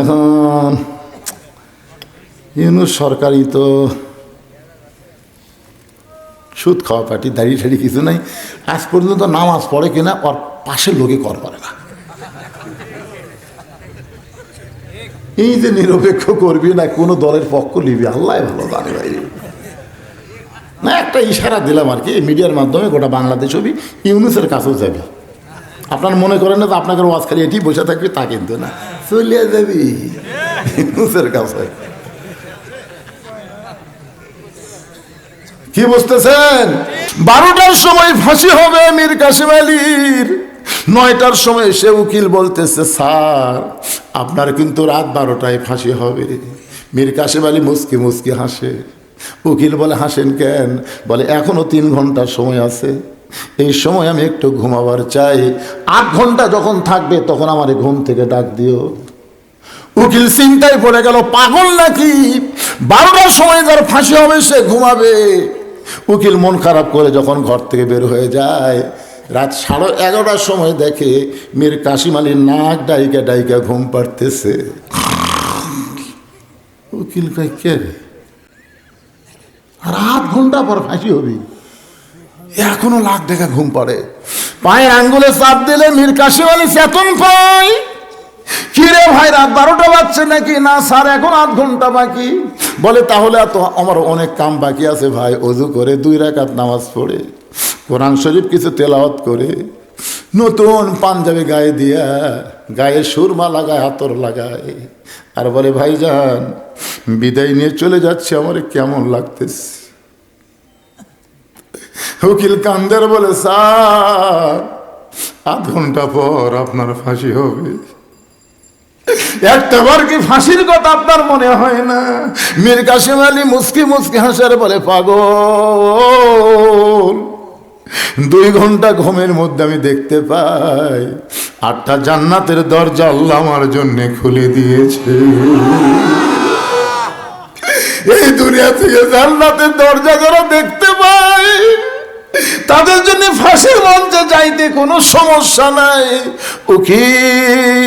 এখন ইউনুস সরকারি তো সুদ খাওয়া পার্টি, দাঁড়িয়ে ঠাড়ি কিছু নাই। আজ পর্যন্ত নামাজ পড়ে কিনা, ওর পাশের লোকে কর করে না। এই যে নিরপেক্ষ করবি না, কোনো দলের পক্ষ নিবি আল্লাহ ভালো জানে ভাই। না, একটা ইশারা দিলাম আর কি মিডিয়ার মাধ্যমে গোটা বাংলাদেশ ছবি ইউনুসের কাছেও যাবি। আপনার মনে করেন না তো আপনাকে ওয়াজ খালি এটি বসে থাকবি, তা কিন্তু না। চলিয়ে যাবি। ইউনুসের কাছে। কি বুঝতেছেন? বারোটার সময় ফাঁসি হবে মীর কাশিম আলীর। নয়টার সময় সে উকিল বলতেছে, স্যার, আপনার কিন্তু রাত বারোটায় ফাঁসি হবে মীর কাশিম আলী মুসকি মুসকি হাসে। উকিল বলে, হাসেন কেন? বলে, এখনও তিন ঘণ্টার সময় আছে। এই সময় আমি একটু ঘুমাবার চাই। আট ঘণ্টা যখন থাকবে তখন আমার ঘুম থেকে ডাক দিও। উকিল চিন্তায় পড়ে গেল, পাগল নাকি? বারোটার সময় যার ফাঁসি হবে, সে ঘুমাবে। উকিল মন খারাপ করে যখন ঘর থেকে বের হয়ে যায়, রাত সাড়ে এগারোটার সময় দেখে মীর কাশিম আলীর নাক ডাইকা ডাইকা ঘুম পাড়তেছে। উকিল কয়, কে রে? আর আধ ঘণ্টা পর ফাঁসি হবি। এখনও লাখ টাকা ঘুম পড়ে। পায়ের আঙ্গুলে চাপ দিলে মীর কাশিম আলী চেতন পায়। কিরে ভাই, রাত বারোটা বাজছে নাকি? না, স্যার, এখন আধ ঘণ্টা বাকি। বলে, তাহলে তো আমার অনেক কাম বাকি আছে ভাই, অজু করে দুই রাকাত নামাজ পড়ে, কোরআন শরীফ কিছু তেলাওয়াত করে, নতুন পাঞ্জাবি গায়ে দিয়া গায়ে সুরমা লাগায় হাতর লাগায়। আর বলে, ভাইজান, বিদায় নিয়ে চলে যাচ্ছে, আমার কেমন লাগতেছে? উকিল কান্দের বলে, স্যার, আধ ঘণ্টা পর আপনার ফাঁসি হবে। একটা বার কি ফাঁসির কথা আপনার মনে হয় না? মীর কাসিম আলী মুসকি মুসকি হাসার বলে, পাগল, দুই ঘণ্টা ঘুমের মধ্যে আমি দেখতে পাই, আটটা জান্নাতের দরজা আল্লাহ আমার জন্য খুলে দিয়েছে। এই দুনিয়া থেকে জান্নাতের দরজা যারা দেখতে পায়, তাদের জন্য ফাঁসির মঞ্চে যাইতে কোনো সমস্যা নাই। উকিল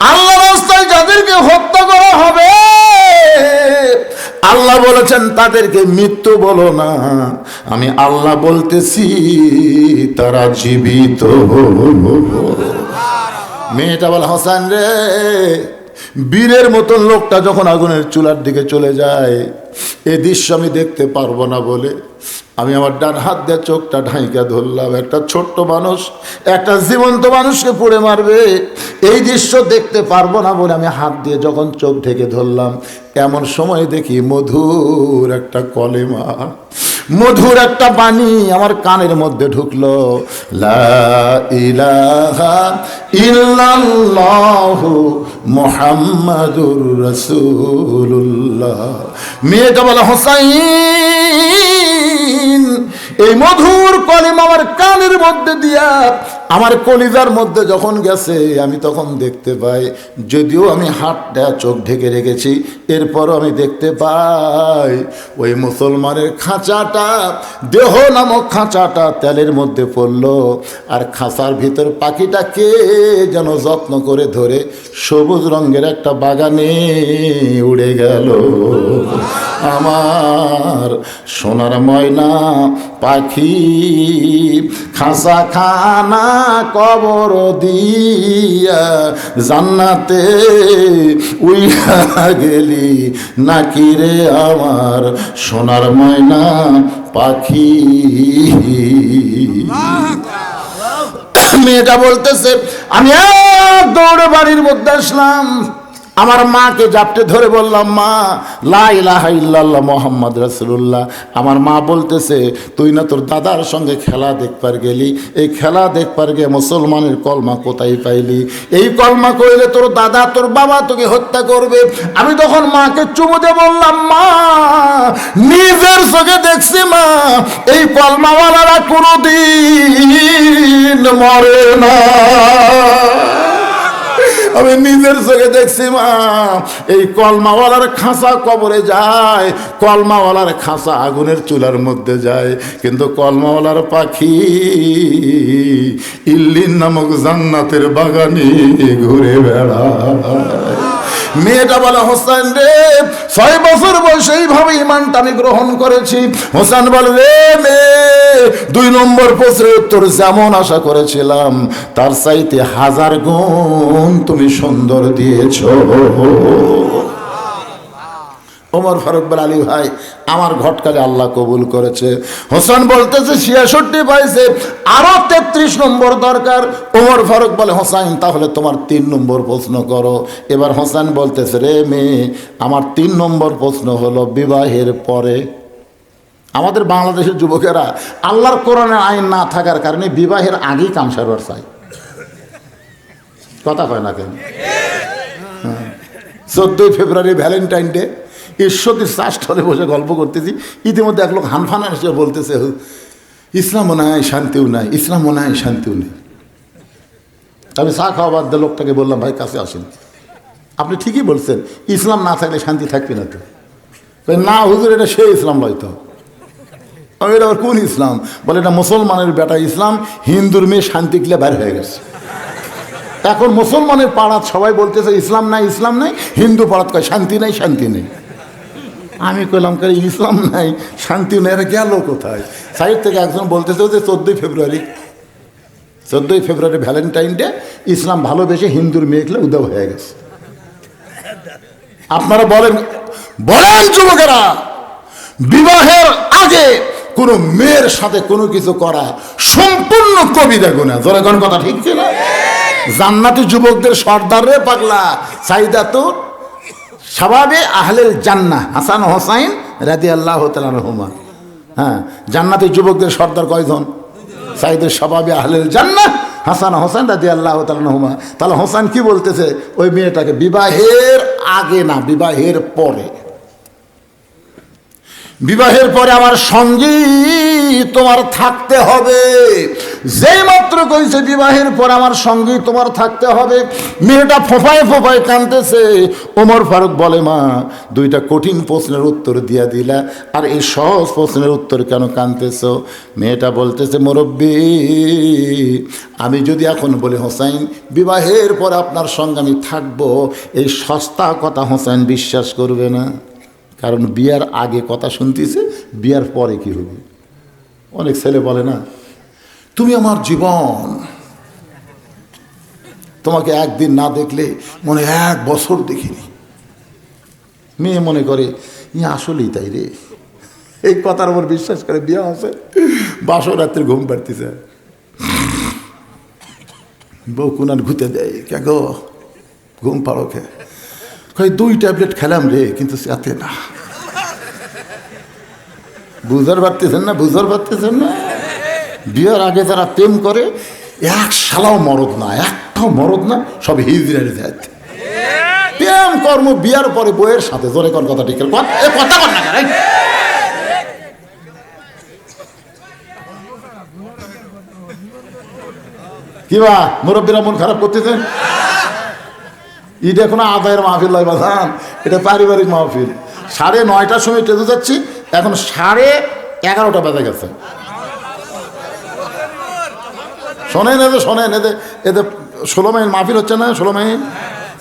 আল্লাহ রাস্তায় যাদেরকে হত্যা করা হবে, আল্লাহ বলেছেন, তাদেরকে মৃত্যু বলো না। আমি আল্লাহ বলতেছি, তারা জীবিত। মেয়েটা বলে, হাসান রে, বীরের মতন লোকটা যখন আগুনের চুলার দিকে চলে যায়, এ দৃশ্য আমি দেখতে পারব না বলে আমি আমার ডান হাত দিয়ে চোখটা ঢাইকা ধরলাম। একটা ছোট্ট মানুষ, একটা জীবন্ত মানুষকে পুড়ে মারবে। এই দৃশ্য দেখতে পারব না বলে আমি হাত দিয়ে যখন চোখ ঢেকে ধরলাম, এমন সময় দেখি মধুর একটা কলেমা। মধুর একটা বাণী আমার কানের মধ্যে ঢুকলো। মুহাম্মাদুর রাসূলুল্লাহ। মেয়েটা বলে, হোসাইন, এই মধুর কলিম আমার কানের মধ্যে দিয়া আমার কলিজার মধ্যে যখন গেছে, আমি তখন দেখতে পাই, যদিও আমি হাতটা চোখ ঢেকে রেখেছি, এরপরও আমি দেখতে পাই, ওই মুসলমানের খাঁচাটা, দেহ নামক খাঁচাটা তেলের মধ্যে পড়ল, আর খাঁচার ভিতর পাখিটা কে যেন যত্ন করে ধরে সবুজ রঙের একটা বাগানে উড়ে গেল। আমার সোনার ময়না পাখি খাসা খানা কবর দিয়া জান্নাতে উইয়া গেলি। নাকি রে আমার সোনার ময়না পাখি? বলতেছে আমি এক দৌড়ে বাড়ির মধ্যে আসলাম। আমার মাকে জাপটে ধরে বললাম, মা, লা ইলাহা ইল্লাল্লাহ মোহাম্মদ রাসূলুল্লাহ। আমার মা বলতেছে, তুই না তোর দাদার সঙ্গে খেলা দেখবার গেলি। এই খেলা দেখবার গিয়ে মুসলমানের কলমা কোথায় পাইলি? এই কলমা কইলে তোর দাদা তোর বাবা তোকে হত্যা করবে। আমি তখন মাকে চুমুতে বললাম, মা, নিজের চোখে দেখছি, মা, এই কলমাওয়ালারা কোনোদিন মরে না। আমি নিজের চোখে দেখছি, মা। এই কলমাওয়ালার খাঁচা কবরে যায়। কলমাওয়ালার খাঁচা আগুনের চুলার মধ্যে যায়। কিন্তু কলমাওয়ালার পাখি ইল্লিন নামক জান্নাতের বাগানে ঘুরে বেড়ায়। মেয়েটা বলে, হোসেন রে, ছয় বছর বয়সে এইভাবে ইমানটা আমি গ্রহণ করেছি। হোসেন বলে রে মেয়ে, দুই নম্বর প্রশ্নের উত্তর যেমন আশা করেছিলাম, তার চাইতে হাজার গুণ তুমি সুন্দর দিয়েছ। ওমর ফারুক বলে, আলী ভাই, আমার ঘটকালে আল্লাহ কবুল করেছে। হোসেন বলতেছে, ছিয়াষট্টি পাইছে। আরও তেত্রিশ নম্বর দরকার। ওমর ফারুক বলে, হোসাইন, তাহলে তোমার তিন নম্বর প্রশ্ন করো। এবার হোসেন বলতেছে, রে মেয়ে, আমার তিন নম্বর প্রশ্ন হলো বিবাহের পরে। আমাদের বাংলাদেশের যুবকেরা, আল্লাহর কোরআনের আইন না থাকার কারণে বিবাহের আগেই কাম সারবার চাই কথা কয় না কেন? চোদ্দোই ফেব্রুয়ারি ভ্যালেন্টাইন ডে। ঈশ্বরদীর চাষস্থলে বসে গল্প করতেছি। ইতিমধ্যে এক লোক হানফানা এসে বলতেছে ইসলামও নাই, শান্তিও নাই, ইসলামও নাই, শান্তিও নেই। আমি চা খাওয়া বাদ দিয়ে লোকটাকে বললাম, ভাই, কাছে আসেন। আপনি ঠিকই বলছেন, ইসলাম না থাকলে শান্তি থাকবে না তো। না, হুজুর, এটা সে ইসলাম হয়তো আমি এটা আবার কোন ইসলাম? বলে, এটা মুসলমানের বেটা ইসলাম, হিন্দুর মেয়ে শান্তি গিলে বাইর হয়ে গেছে। এখন মুসলমানের পাড়াত সবাই বলতেছে, ইসলাম নাই ইসলাম নাই, হিন্দু পাড়াত কয়, শান্তি নাই, শান্তি নেই। আমি কইলাম করে ইসলাম নাই, শান্তি নেই গেল কোথায়? সাইড থেকে একজন বলতেছে যে চোদ্দোই ফেব্রুয়ারি চোদ্দোই ফেব্রুয়ারি ভ্যালেন্টাইন ডে ইসলাম ভালোবেসে হিন্দুর মেয়েগুলো উদয় হয়ে গেছে। আপনারা বলেন বলেন যুবকেরা, বিবাহের আগে কোনো মেয়ের সাথে কোনো কিছু করা সম্পূর্ণ কবিতা গুণা। জোরে কোন কথা ঠিক ছিল জান্নাতি যুবকদের সর্দার রে পাগলা, চাহিদা তো স্বভাবে আহলেল জান্না হাসান হোসাইন রাদি আল্লাহ রহমান হ্যাঁ জান্নাতি যুবকদের সর্দার কয়জন? সাইদের স্বভাবে আহলেল জান্না হাসান হোসেন রাদি আল্লাহ তালুমা তাহলে হোসেন কি বলতেছে? ওই মেয়েটাকে বিবাহের আগে না, বিবাহের পরে। বিবাহের পরে আমার সঙ্গী, তোমার থাকতে হবে। যেই মাত্র কইছে বিবাহের পর আমার সঙ্গে তোমার থাকতে হবে, মেয়েটা ফোফায় ফোফায় কানতেছে। ওমর ফারুক বলে, মা, দুইটা কঠিন প্রশ্নের উত্তর দিয়া দিলা। আর এই সহজ প্রশ্নের উত্তর কেন কানতেছ? মেয়েটা বলতেছে, মুরব্বী, আমি যদি এখন বলি, হোসাইন, বিবাহের পর আপনার সঙ্গে আমি থাকব, এই সস্তা কথা হোসাইন বিশ্বাস করবে না। কারণ বিয়ার আগে কথা শুনতেছে, বিয়ার পরে কি হবে? অনেক ছেলে বলে না তুমি আমার জীবন। তোমাকে একদিন না দেখলে মনে এক বছর দেখিনি। মেয়ে মনে করে ই আসলেই তাই রে। এই কথার উপর বিশ্বাস করে বিয়া আছে বাসর রাত্রে ঘুম পাড়তেছে। বউ কুনার ঘুতে দেয় কে গো, ঘুম পাড়ো খে কই দুই ট্যাবলেট খেলাম রে, কিন্তু সাথে না। বুঝার পারতেছেন না বুঝার পারতেছেন না? বিয়ের আগে যারা প্রেম করে, এক শালাও মরদ না, একটাও মরদ না, সব হিজড়ের যায় প্রেম কর্ম বিয়ার পরে বইয়ের সাথে, জোরে কর কথা ঠিক কথা কর না কি বা, মুরব্বীরা মন খারাপ করতেছেন ঈদে কোনো আদায়ের মাহফিল লয় বাজান, এটা পারিবারিক মাহফিল। সাড়ে নয়টার সময় ট্রেনে যাচ্ছি, এখন সাড়ে এগারোটা বেজে গেছে। শোনেন এদের শোনেন এদের এদের ষোলো মাইল মাহফিল হচ্ছে না? ষোলো মাইল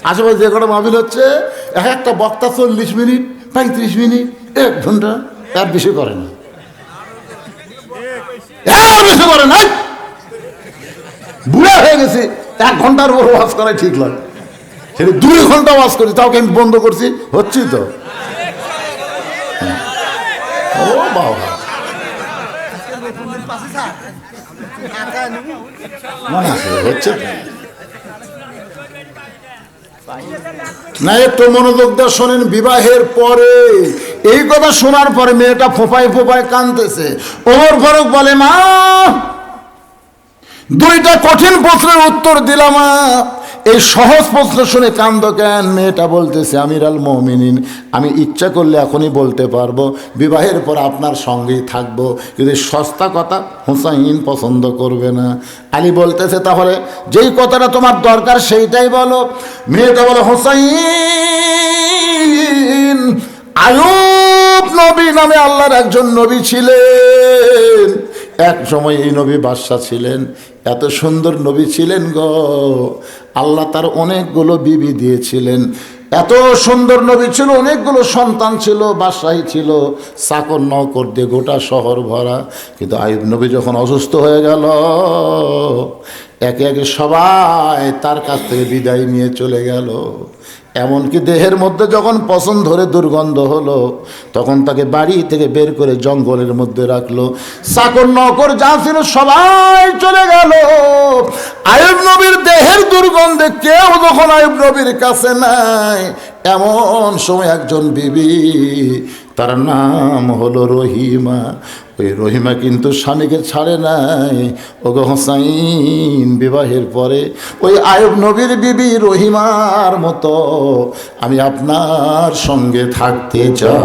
আশেপাশে যে কটা মাহফিল হচ্ছে, এক একটা বক্তা চল্লিশ মিনিট, পঁয়ত্রিশ মিনিট, এক ঘণ্টা। এর বেশি করে না। এর বেশি করে না। বুড়া হয়ে গেছে, এক ঘণ্টার উপর ওয়াজ করাই ঠিক লাগে। সেটা দুই ঘণ্টা ওয়াজ করি, তাও আমি বন্ধ করছি? হচ্ছি তো। ও বাবা। না শোনেন, বিবাহের পরে, এই কথা শোনার পরে মেয়েটা ফোপায় ফোপায় কান্দতেছে ওমর ফারুক বলে, মা, দুইটা কঠিন প্রশ্নের উত্তর দিলাম, মা। এই সহজ প্রশ্ন শুনে কান্দ কেন? মেয়েটা বলতেছে আমির আল মমিনিন, আমি ইচ্ছা করলে এখনই বলতে পারব, বিবাহের পর আপনার সঙ্গেই থাকব। এই সস্তা কথা হুসাইন পছন্দ করবে না। আলী বলতেছে, তাহলে যেই কথাটা তোমার দরকার সেইটাই বলো। মেয়েটা বলো, হুসাইন, আয়ুব নবী নামে আল্লাহর একজন নবী ছিলেন। এক সময় এই নবী বাদশাহ ছিলেন। এত সুন্দর নবী ছিলেন গো। আল্লাহ তার অনেকগুলো বিবি দিয়েছিলেন। এত সুন্দর নবী ছিল, অনেকগুলো সন্তান ছিল বাসাই ছিল, চাকর নকর দিয়ে গোটা শহর ভরা। কিন্তু আয়ুব নবী যখন অসুস্থ হয়ে গেল, একে একে সবাই তার কাছ থেকে বিদায় নিয়ে চলে গেল। এমনকি দেহের মধ্যে যখন পছন্দ ধরে দুর্গন্ধ হলো, তখন তাকে বাড়ি থেকে বের করে জঙ্গলের মধ্যে রাখল। চাকর নকর যা ছিল সবাই চলে গেল। আয়ুব নবীর দেহের দুর্গন্ধে কেউ যখন আয়ুব নবীর কাছে নাই, এমন সময় একজন বিবি তার নাম হলো রহিমা। ওই রহিমা কিন্তু স্বামীকে ছাড়ে নাই। ও গো হোসাইন, বিবাহের পরে ওই আয়ব নবীর বিবি রহিমার মতো আমি আপনার সঙ্গে থাকতে চাই।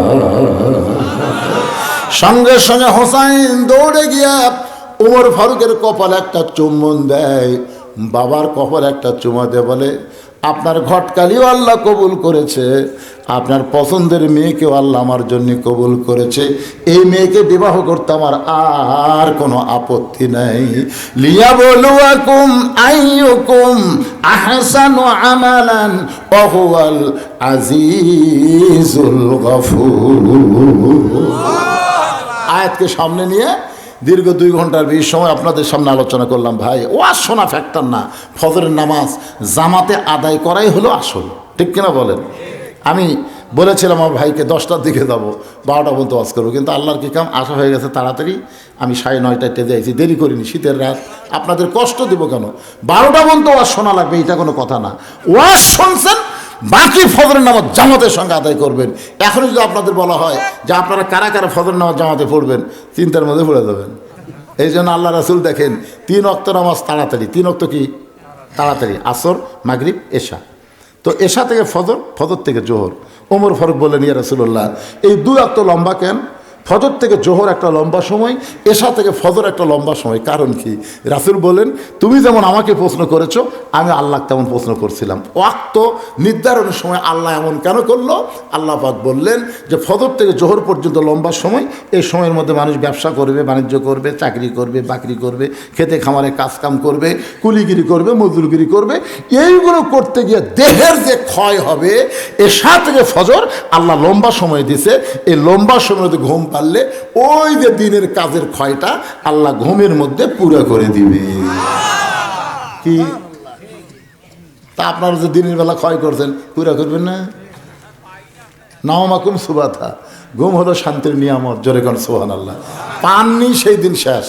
সঙ্গে সঙ্গে হোসাইন দৌড়ে গিয়া উমর ফারুকের কপাল একটা চুম্বন দেয়। বাবার কপাল একটা চুমা দেয় বলে, আপনার ঘটকালিও আল্লাহ কবুল করেছে। আপনার পছন্দের মেয়েকেও আল্লাহ আমার জন্য কবুল করেছে। এই মেয়েকে বিবাহ করতে আমার আর কোনো আপত্তি নাই। লিয়া বলুয়াকুম আইয়ুকুম আহসানু আমালান, ওহুয়াল আজিজুল গফুর। আয়াতকে সামনে নিয়ে দীর্ঘ দুই ঘণ্টার বেশি সময় আপনাদের সামনে আলোচনা করলাম। ভাই, ও আর শোনা ফ্যাক্টর না। ফজরের নামাজ জামাতে আদায় করাই হলো আসল। ঠিক কিনা বলেন? আমি বলেছিলাম আমার ভাইকে, দশটার দিকে যাব, বারোটা পর্যন্ত ওয়াজ করব। কিন্তু আল্লাহর কি কাম? আশা হয়ে গেছে তাড়াতাড়ি। আমি সাড়ে নয়টায় টেজে আইছি, দেরি করিনি, শীতের রাত। আপনাদের কষ্ট দিব কেন? বারোটা পর্যন্ত ওয়াজ শোনা লাগবে, এটা কোনো কথা না। ওয়াজ শুনছেন, বাকি ফজরের নামাজ জামাতের সঙ্গে আদায় করবেন। এখন যদি আপনাদের বলা হয় যে আপনারা কারা কারা ফজরের নামাজ জামাতে পড়বেন, চিন্তার মধ্যে পড়ে যাবেন। এই জন্য আল্লাহ রাসুল দেখেন, তিন অক্ত নামাজ তাড়াতাড়ি। তিন অক্ত কি? তাড়াতাড়ি। আসর, মাগরিব, এশা। তো এশা থেকে ফজর ফজর থেকে জোহর। ওমর ফারুক বললেন, ইয়া রাসুল্লাহ এই দু অক্ত লম্বা কেন? ফজর থেকে জোহর একটা লম্বা সময়, এশা থেকে ফজর একটা লম্বা সময়। কারণ কি? রাসুল বলেন, তুমি যেমন আমাকে প্রশ্ন করেছ, আমি আল্লাহ তেমন প্রশ্ন করছিলাম। ওয়াক্ত নির্ধারণের সময় আল্লাহ এমন কেন করল? আল্লাহ পাক বললেন যে, ফজর থেকে জোহর পর্যন্ত লম্বা সময়, এই সময়ের মধ্যে মানুষ ব্যবসা করবে, বাণিজ্য করবে, চাকরি করবে, বাকরি করবে, খেতে খামারে কাজকাম করবে, কুলিগিরি করবে, মজদুরগিরি করবে। এইগুলো করতে গিয়ে দেহের যে ক্ষয় হবে, এশা থেকে ফজর আল্লাহ লম্বা সময় দিছে। এই লম্বা মধ্যে ঘুম পারলে ওই যে দিনের কাজের ক্ষয়টা আল্লাহ ঘুমের মধ্যে পুরো করে দিবে। কি? তা আপনারা যে দিনের বেলা ক্ষয় করছেন, পুরা করবেন না? নাওমাকুম সুবাথা ঘুম হলো শান্তির নিয়ামত, জোরে কন সোহান আল্লাহ পাননি সেই দিন শেষ।